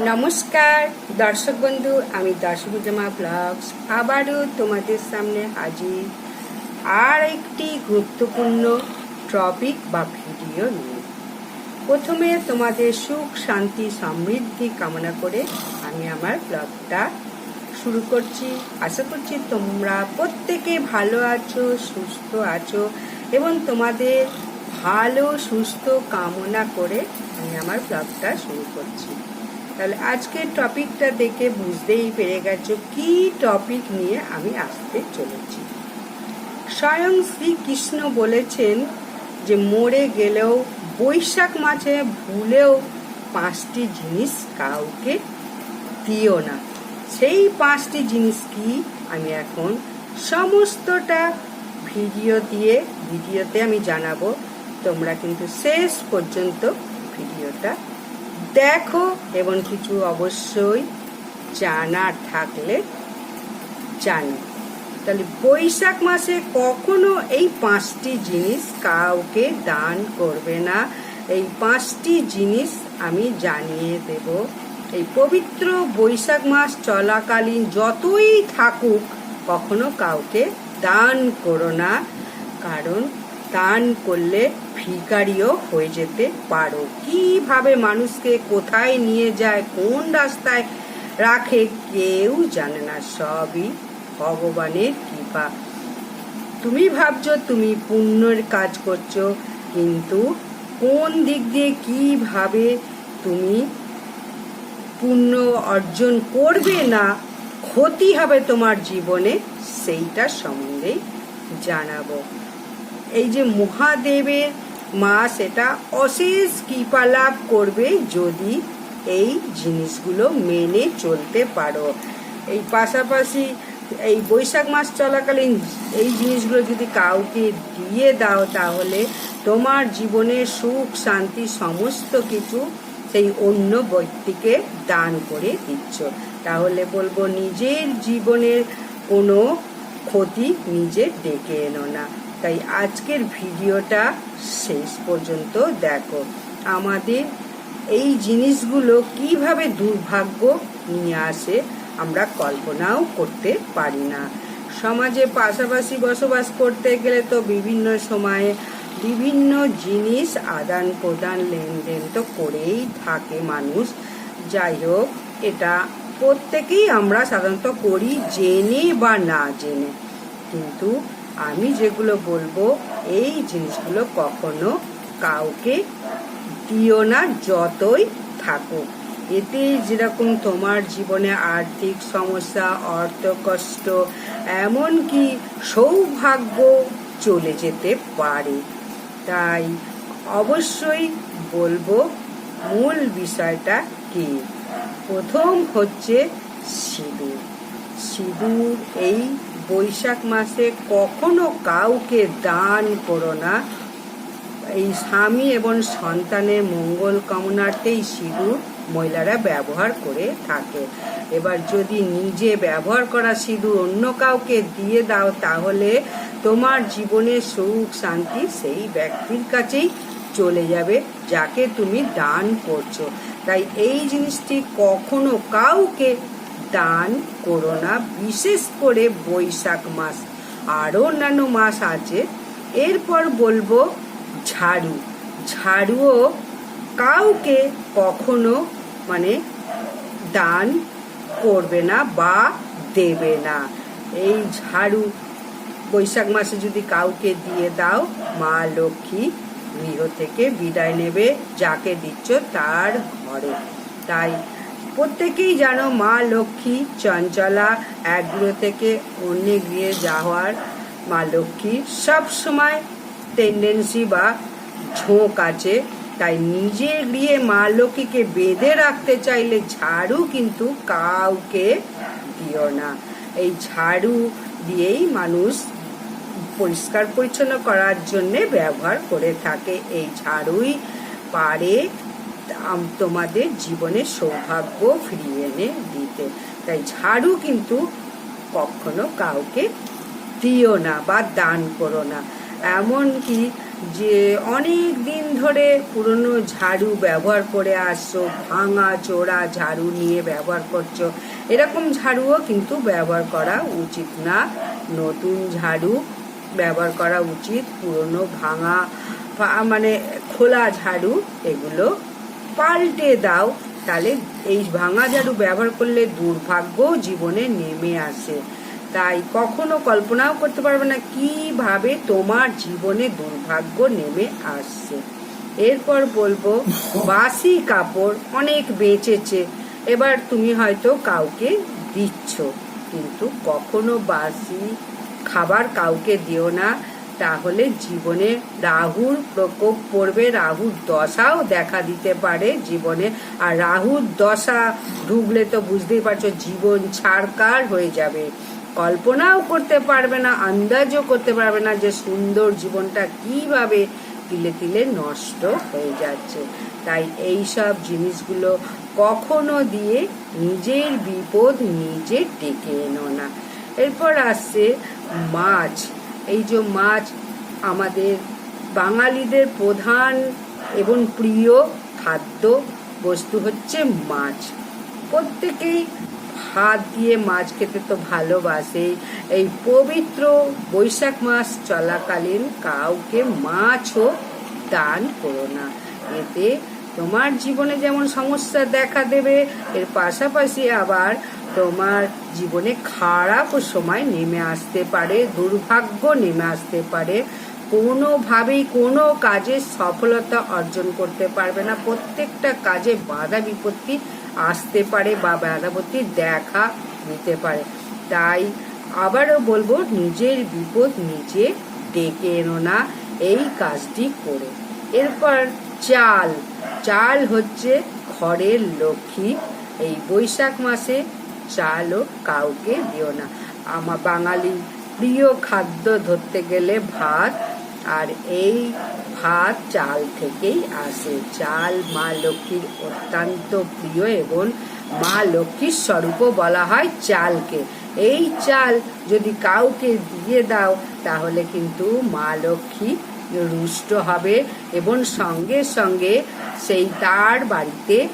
নমস্কার, দর্শক বন্ধু, আমি দর্শকুজামা ব্লগস আবারও তোমাদের সামনে হাজির। আর একটি গুরুত্বপূর্ণ টপিক বা ভিডিও নিয়ে। প্রথমে তোমাদের সুখ, শান্তি, সমৃদ্ধি কামনা করে আমি আমার ব্লগটা শুরু করছি। আশা করছি তোমরা প্রত্যেকে ভালো আছো, সুস্থ আছো এবং তোমাদের ভালো, সুস্থ কামনা করে আমি আমার ব্লগটা শুরু করছি। তাহলে আজকের টপিকটা দেখে বুঝতেই পেরে গেছো কি টপিক নিয়ে আমি আসতে চলেছি। স্বয়ং শ্রীকৃষ্ণ বলেছেন যে মরে গেলেও বৈশাখ মাসে ভুলেও পাঁচটি জিনিস কাউকে দিও না। সেই পাঁচটি জিনিস কি? আমি এখন সমস্তটা ভিডিও দিয়ে, ভিডিওতে আমি জানাব। তোমরা কিন্তু শেষ পর্যন্ত ভিডিওটা দেখো, এবং কিছু অবশ্যই জানার থাকলে জানো। তাহলে বৈশাখ মাসে কখনো এই পাঁচটি জিনিস কাউকে দান করবে না। এই পাঁচটি জিনিস আমি জানিয়ে দেব। এই পবিত্র বৈশাখ মাস চলাকালীন যতই থাকুক, কখনো কাউকে দান করো না। কারণ দান করলে ভিকারিও হয়ে যেতে পারো। কীভাবে মানুষকে কোথায় নিয়ে যায়, কোন রাস্তায় রাখে কেউ জানে না। সবই ভগবানের কৃপা। তুমি ভাবছ তুমি পুণ্যের কাজ করছ, কিন্তু কোন দিক দিয়ে কীভাবে তুমি পুণ্য অর্জন করবে না, ক্ষতি হবে তোমার জীবনে, সেইটা সম্বন্ধে জানাব। এই যে মহাদেবের মা, সেটা অশেষ কৃপা লাভ করবে যদি এই জিনিসগুলো মেনে চলতে পারো। এই পাশাপাশি এই বৈশাখ মাস চলাকালীন এই জিনিসগুলো যদি কাউকে দিয়ে দাও, তাহলে তোমার জীবনের সুখ, শান্তি, সমস্ত কিছু সেই অন্য ব্যক্তিকে দান করে দিচ্ছ। তাহলে বলব, নিজের জীবনের কোনো ক্ষতি নিজে ডেকে এনো না। তাই আজকের ভিডিওটা শেষ পর্যন্ত দেখো। আমাদের এই জিনিসগুলো কীভাবে দুর্ভাগ্য নিয়ে আসে আমরা কল্পনাও করতে পারি না। সমাজে পাশাপাশি বসবাস করতে গেলে তো বিভিন্ন সময়ে বিভিন্ন জিনিস আদান প্রদান লেনদেন তো করেই থাকে মানুষ। যাই হোক, এটা প্রত্যেকেই আমরা সাধারণত করি জেনে বা না জেনে। কিন্তু আমি যেগুলো বলব, এই জিনিসগুলো কখনো কাউকে দিও না, যতই থাকুক। এতে যেরকম তোমার জীবনে আর্থিক সমস্যা, অর্থ কষ্ট, এমনকি সৌভাগ্য চলে যেতে পারে। তাই অবশ্যই বলব, মূল বিষয়টা কি? প্রথম হচ্ছে সিঁদুর। সিঁদুর এই বৈশাখ মাসে কখনো কাউকে দান করো না। এই স্বামী এবং সন্তানের মঙ্গল কামনার্থেই সিঁদুর মহিলারা ব্যবহার করে থাকে। এবার যদি নিজে ব্যবহার করা সিঁদুর অন্য কাউকে দিয়ে দাও, তাহলে তোমার জীবনে সুখ, শান্তি সেই ব্যক্তির কাছেই চলে যাবে, যাকে তুমি দান করছ। তাই এই জিনিসটি কখনো কাউকে দান করো না, বিশেষ করে বৈশাখ মাস। আরও অন্যান্য মাস আছে। এরপর বলব ঝাড়ু। ঝাড়ুও কাউকে কখনো মানে দান করবে না বা দেবে না। এই ঝাড়ু বৈশাখ মাসে যদি কাউকে দিয়ে দাও, মা লক্ষ্মী গৃহ থেকে বিদায় নেবে, যাকে দিচ্ছ তার ঘরে। তাই প্রত্যেকেই যেন মা লক্ষ্মী চঞ্চলা, এক গৃহ থেকে অন্য গৃহে যাওয়ার মা লক্ষ্মী। সব সময় টেন্ডেন্সি বা ঝোঁক আছে, তাই নিজের গৃহে মা লক্ষ্মীকে বেঁধে রাখতে চাইলে ঝাড়ু কিন্তু কাউকে দিও না। এই ঝাড়ু দিয়েই মানুষ পরিষ্কার পরিচ্ছন্ন করার জন্যে ব্যবহার করে থাকে। এই ঝাড়ুই পারে তোমাদের জীবনে সৌভাগ্য ফিরিয়ে এনে দিতে। তাই ঝাড়ু কিন্তু কখনো কাউকে দিও না বা দান করো না। এমনকি যে অনেক দিন ধরে পুরনো ঝাড়ু ব্যবহার করে আসছো, ভাঙা, চোরা ঝাড়ু নিয়ে ব্যবহার করছ, এরকম ঝাড়ুও কিন্তু ব্যবহার করা উচিত না। নতুন ঝাড়ু ব্যবহার করা উচিত, পুরনো ভাঙা মানে খোলা ঝাড়ু, এগুলো পাল্টে দাও, তাহলে এই ভাঙা ঝাড়ু ব্যবহার করলে দুর্ভাগ্য জীবনে নেমে আসে। তাই কখনো কল্পনাও করতে পারবে না কীভাবে তোমার জীবনে দুর্ভাগ্য নেমে আসছে। এরপর বলব, বাসি কাপড় অনেক বেঁচেছে, এবার তুমি হয়তো কাউকে দিচ্ছ, কিন্তু কখনো বাসি খাবার কাউকে দিও না। তাহলে জীবনে রাহুর প্রকোপ পড়বে, রাহুর দশাও দেখা দিতে পারে জীবনে। আর রাহুর দশা ঢুকলে তো বুঝতেই পারছ জীবন ছাড়কার হয়ে যাবে। কল্পনাও করতে পারবে না, আন্দাজও করতে পারবে না যে সুন্দর জীবনটা কীভাবে তিলে তিলে নষ্ট হয়ে যাচ্ছে। তাই এই সব জিনিসগুলো কখনো দিয়ে নিজের বিপদ নিজে ডেকে এনো না। এরপর আসছে মাছ। এই যে মাছ আমাদের বাঙালিদের প্রধান এবং প্রিয় খাদ্য বস্তু হচ্ছে মাছ। প্রত্যেকেই হাত দিয়ে মাছ খেতে তো ভালোবাসে। এই পবিত্র বৈশাখ মাস চলাকালীন কাউকে মাছও দান করো না। এতে তোমার জীবনে যেমন সমস্যা দেখা দেবে, এর পাশাপাশি আবার তোমার জীবনে খারাপ সময় নেমে আসতে পারে, দুর্ভাগ্য নেমে আসতে পারে। কোনোভাবেই কোনো কাজে সফলতা অর্জন করতে পারবে না। প্রত্যেকটা কাজে বাধা বিপত্তি আসতে পারে বা বাধা বিপত্তি দেখা দিতে পারে। তাই আবারও বলব, নিজের বিপদ নিজে ডেকে এনো না, এই কাজটি করে। এরপর চাল। চাল হচ্ছে ঘরের লক্ষ্মী। এই বৈশাখ মাসে চালও কাউকে দিও না। আমার বাঙালি প্রিয় খাদ্য ধরতে গেলে ভাত, আর এই ভাত চাল থেকেই আসে। চাল মা লক্ষ্মীর অত্যন্ত প্রিয় এবং মা লক্ষ্মীর স্বরূপও বলা হয় চালকে। এই চাল যদি কাউকে দিয়ে দাও, তাহলে কিন্তু মা লক্ষ্মী রুষ্ট হবে এবং সঙ্গে সঙ্গে সেই তার বাড়িতে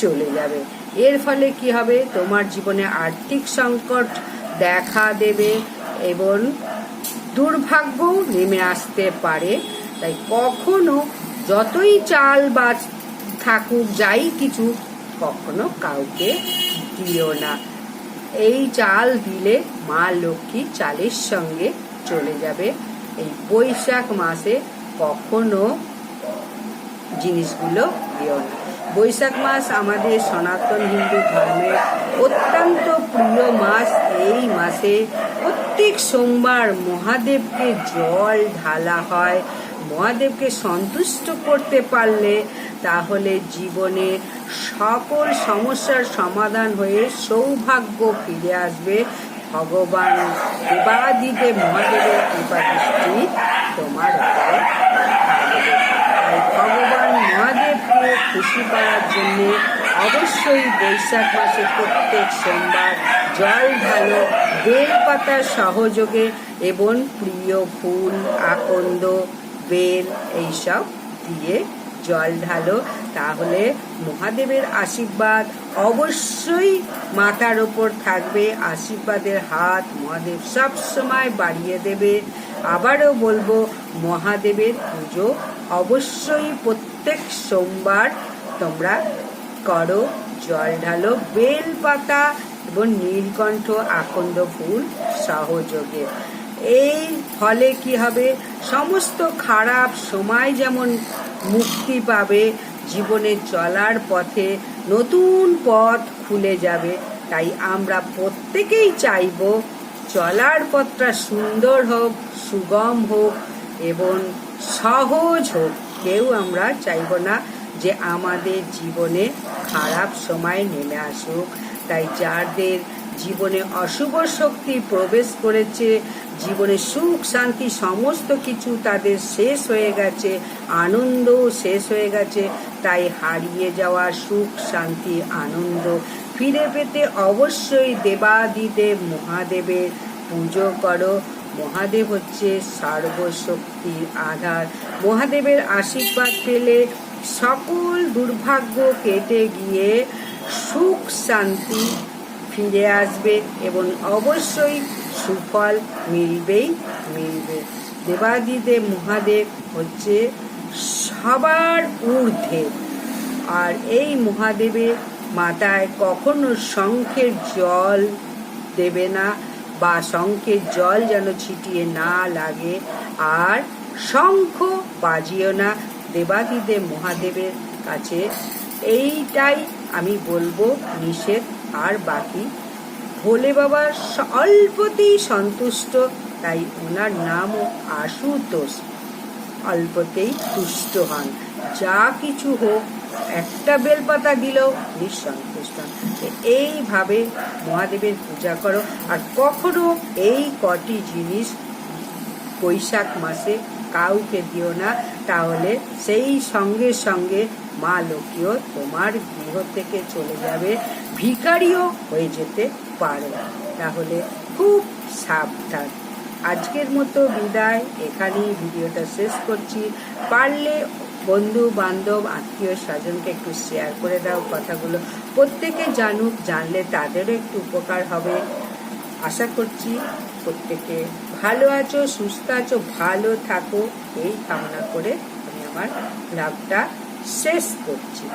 চলে যাবে। এর ফলে কি হবে? তোমার জীবনে আর্থিক সংকট দেখা দেবে এবং দুর্ভাগ্য নেমে আসতে পারে। তাই কখনো যতই চাল বা থাকুক, যাই কিছু, কখনো কাউকে দিও না। এই চাল দিলে মা লক্ষ্মী চালের সঙ্গে চলে যাবে। এই বৈশাখ মাসে কখনো জিনিসগুলো দিও না। বৈশাখ মাস আমাদের সনাতন হিন্দু ধর্মের অত্যন্ত প্রিয় মাস। এই মাসে প্রত্যেক সোমবার মহাদেবকে জল ঢালা হয়। মহাদেবকে সন্তুষ্ট করতে পারলে তাহলে জীবনে সকল সমস্যার সমাধান হয়ে সৌভাগ্য ফিরে আসবে। ভগবান দেবাদিদেব মহাদেবের কৃপা দৃষ্টি তোমার উপরে থাকবে তাই ভগবান মহাদেবকে খুশি করার জন্য অবশ্যই বৈশাখ মাসে প্রত্যেক সোমবার জল ঢালো বেলপাতার সহযোগে এবং প্রিয় ফুল, আকন্দ, বেল এইসব দিয়ে জল ঢালো। তাহলে মহাদেবের আশীর্বাদ অবশ্যই মাথার ওপর থাকবে। আশীর্বাদের হাত মহাদেব সব সময় বাড়িয়ে দেবে। আবারও বলব, মহাদেবের পুজো অবশ্যই প্রত্যেক সোমবার তোমরা করো জল ঢালো বেল পাতা এবং নীলকণ্ঠ আকন্দ ফুল সহযোগে। এই ফলে কি হবে? সমস্ত খারাপ সময় যেমন মুক্তি পাবে, জীবনে চলার পথে নতুন পথ খুলে যাবে। তাই আমরা প্রত্যেকেই চাইব চলার পথটা সুন্দর হোক, সুগম হোক এবং সহজ হোক। কেউ আমরা চাইব না যে আমাদের জীবনে খারাপ সময় নেমে আসুক। তাই যাদের জীবনে অশুভ শক্তি প্রবেশ করেছে, জীবনে সুখ, শান্তি সমস্ত কিছু তাদের শেষ হয়ে গেছে আনন্দ শেষ হয়ে গেছে, তাই হারিয়ে যাওয়া সুখ, শান্তি, আনন্দ ফিরে পেতে অবশ্যই দেবাদিদেব মহাদেবের পুজো করো। মহাদেব হচ্ছে সর্বশক্তির আধার। মহাদেবের আশীর্বাদ পেলে সকল দুর্ভাগ্য কেটে গিয়ে সুখ, শান্তি ফিরে আসবে এবং অবশ্যই সুফল মিলবেই মিলবে। দেবাদিদেব মহাদেব হচ্ছে সবার ঊর্ধ্বে। আর এই মহাদেবের মাথায় কখনো শঙ্খের জল দেবে না। বা শঙ্খের জল যেন ছিটিয়ে না লাগে, আর শঙ্খ বাজিও না। দেবাদিদেব মহাদেবের কাছে এইটাই আমি বলব নিষেধ। আর বাকি, ভোলে বাবা অল্পতেই সন্তুষ্ট, তাই ওনার নামও আশুতোষ। অল্পতেই তুষ্ট হন। যা কিছু হোক, একটা বেলপাতা দিলেও নিঃসন্তুষ্ট তো এইভাবে মহাদেবের পূজা করো। আর কখনো এই কটি জিনিস বৈশাখ মাসে কাউকে দিও না। তাহলে সেই সঙ্গে সঙ্গে মা লক্ষ্মীও তোমার গৃহ থেকে চলে যাবে। ভিকারিও হয়ে যেতে পারে। তাহলে খুব সাবধান। আজকের মতো বিদায়। এখানেই ভিডিওটা শেষ করছি। পারলে বন্ধু, বান্ধব, আত্মীয় স্বজনকে একটু শেয়ার করে দাও কথাগুলো। প্রত্যেকে জানুক, জানলে তাদেরও একটু উপকার হবে। আশা করছি প্রত্যেকে ভালো আছো, সুস্থ আছো, ভালো থাকো। এই কামনা করে আমি আমার লাভটা শেষ করছি।